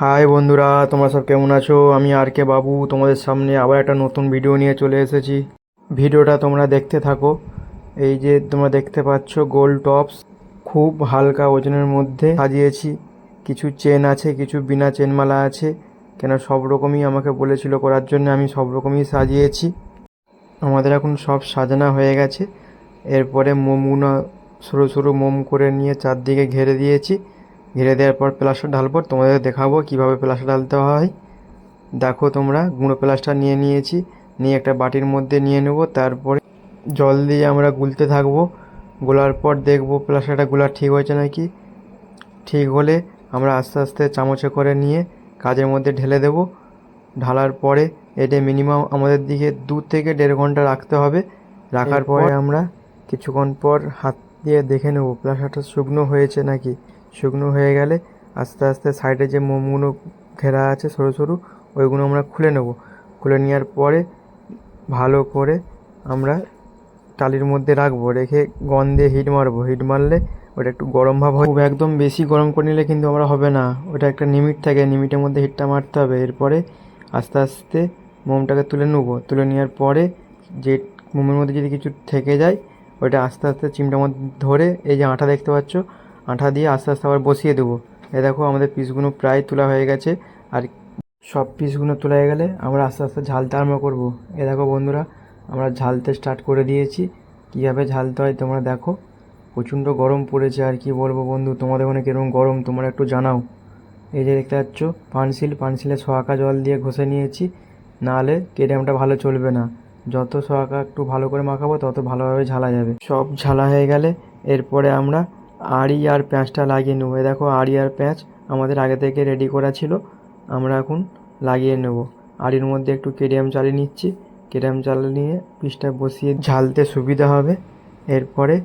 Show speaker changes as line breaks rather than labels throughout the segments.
High বন্ধুরা, তোমরা সব কেমন আছো? আমি আর কে বাবু, তোমাদের সামনে আবার একটা নতুন ভিডিও নিয়ে চলে এসেছি। ভিডিওটা তোমরা দেখতে থাকো। এই যে তোমরা দেখতে পাচ্ছ গোল টপস খুব হালকা ওজনের মধ্যে সাজিয়েছি। কিছু চেন আছে, কিছু বিনা চেনমালা আছে। কেন সব রকমই আমাকে বলেছিল করার জন্য আমি সব রকমই সাজিয়েছি। আমাদের এখন সব সাজানো হয়ে গেছে। এরপরে মোমগুলো সরু সরু মোম করে নিয়ে চারদিকে ঘিরে দিয়েছি। ঘিরে দেওয়ার পর প্লাস্টার ঢালবো তোমাদের দেখাবো কীভাবে প্লাস্টার ঢালতে হয়। দেখো তোমরা গুঁড়ো প্লাস্টার নিয়ে নিয়েছি নিয়ে একটা বাটির মধ্যে নিয়ে নেব তারপরে জল দিয়ে আমরা গুলতে থাকব। গোলার পর দেখব প্লাস্টারটা গোলা ঠিক হয়েছে নাকি। ঠিক হলে আমরা আস্তে আস্তে চামচে করে নিয়ে কাজের মধ্যে ঢেলে দেব। ঢালার পরে এটা মিনিমাম আমাদের দিকে দু থেকে দেড় ঘণ্টা রাখতে হবে। রাখার পরে আমরা কিছুক্ষণ পর হাত দিয়ে দেখে নেব প্লাস্টারটা শুকনো হয়েছে নাকি। শুকনো হয়ে গেলে আস্তে আস্তে সাইডে যে মোমগুলো ঘেরা আছে সরু সরু, ওইগুলো আমরা খুলে নেব। খুলে নেওয়ার পরে ভালো করে আমরা টালির মধ্যে রাখব, রেখে গন্ধে হিট মারবো। হিট মারলে ওটা একটু গরম ভাব হয়। একদম বেশি গরম করে নিলে কিন্তু আমরা হবে না। ওটা একটা লিমিট থাকে লিমিটের মধ্যে হিটটা মারতে হবে। এরপরে আস্তে আস্তে মোমটাকে তুলে নেব। তুলে নেওয়ার পরে যে মোমের মধ্যে যদি কিছু থেকে যায়, ওইটা আস্তে আস্তে চিমটার মধ্যে ধরে এই যে আঠা দেখতে পাচ্ছ আঠা দিয়ে আস্তে আস্তে আবার বসিয়ে দেবো। এ দেখো আমাদের পিসগুলো প্রায় তোলা হয়ে গেছে। আর সব পিসগুলো তোলা হয়ে গেলে আমরা আস্তে আস্তে ঝালতে আরম্ভ করব। এ দেখো বন্ধুরা, আমরা ঝালতে স্টার্ট করে দিয়েছি। কীভাবে ঝালতে হয় তোমরা দেখো। প্রচণ্ড গরম পড়েছে, আর কি বলব বন্ধু, তোমাদের ওখানে কীরকম গরম, তোমরা একটু জানাও। এই যে দেখতে পাচ্ছ, পানসিল, পানসিলে সোয়াকা জল দিয়ে ঘষে নিয়েছি। নাহলে কেডিএমটা ভালো চলবে না। যত সোয়াকা একটু ভালো করে মাখাবো, তত ভালোভাবে ঝালা যাবে। সব ঝালা হয়ে গেলে এরপরে আমরা আড়ি আর প্যাঁচটা লাগিয়ে নেব। দেখো আড়ি আর প্যাঁচ আমাদের আগে থেকে রেডি করা ছিল। আমরা এখন লাগিয়ে নেব। আড়ির মধ্যে একটু কেডিএম চালিয়ে নিচ্ছি। কেডিএম চালিয়ে নিয়ে পিসটা বসিয়ে ঝালতে সুবিধা হবে। এরপরে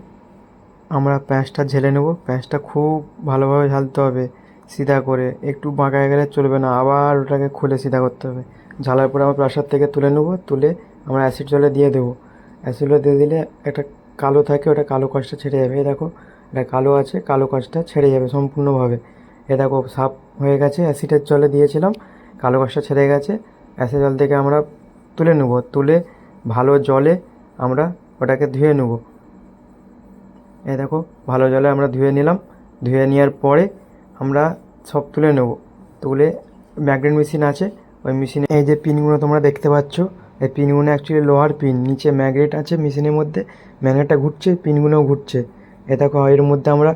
আমরা প্যাঁচটা ঝেলে নেব। প্যাঁচটা খুব ভালোভাবে ঝালতে হবে সিধা করে। একটু বাঁকা হয়ে গেলে চলবে না। আবার ওটাকে খুলে সিধা করতে হবে। ঝালার পরে আমরা প্রেসার থেকে তুলে নেব। তুলে আমরা অ্যাসিড জলে দিয়ে দেবো। অ্যাসিড জলে দিয়ে দিলে একটা কালো থাকে, ওটা কালো কাজটা ছেড়ে যাবে। দেখো এটা কালো আছে, কালো কাজটা ছেড়ে যাবে সম্পূর্ণভাবে। এ দেখো, সাফ হয়ে গেছে, অ্যাসিডের জলে দিয়েছিলাম, কালো কাজটা ছেড়ে গেছে। অ্যাসিড জল থেকে আমরা তুলে নেব, তুলে ভালো জলে আমরা ওটাকে ধুয়ে নেব। এ দেখো, ভালো জলে আমরা ধুয়ে নিলাম, ধুয়ে নেওয়ার পরে আমরা সব তুলে নেব। তুলে ম্যাগনেট মেশিন আছে, ওই মেশিনে এই যে পিনগুলো তোমরা দেখতে পাচ্ছ, এই পিনগুলো অ্যাকচুয়ালি লোহার পিন, নিচে ম্যাগনেট আছে মেশিনের মধ্যে, ম্যাগনেটটা ঘুরছে, পিনগুলোও ঘুরছে। এ দেখো, এর মধ্যে আমরা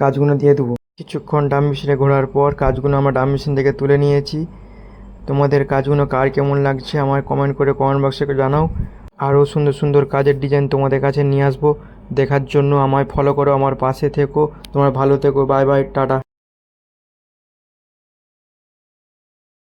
কাজগুলো দিয়ে দেবো। কিছুক্ষণ ডাম মেশিনে ঘোরার পর কাজগুলো আমরা ডাম মেশিন থেকে তুলে নিয়েছি। তোমাদের কাজগুলো কার কেমন লাগছে আমার কমেন্ট করে কমেন্ট বক্সে জানাও। আরও সুন্দর সুন্দর কাজের ডিজাইন তোমাদের কাছে নিয়ে আসব। দেখার জন্য আমায় ফলো করো আমার পাশে থেকো। তোমার ভালো থেকো বাই বাই টাটা।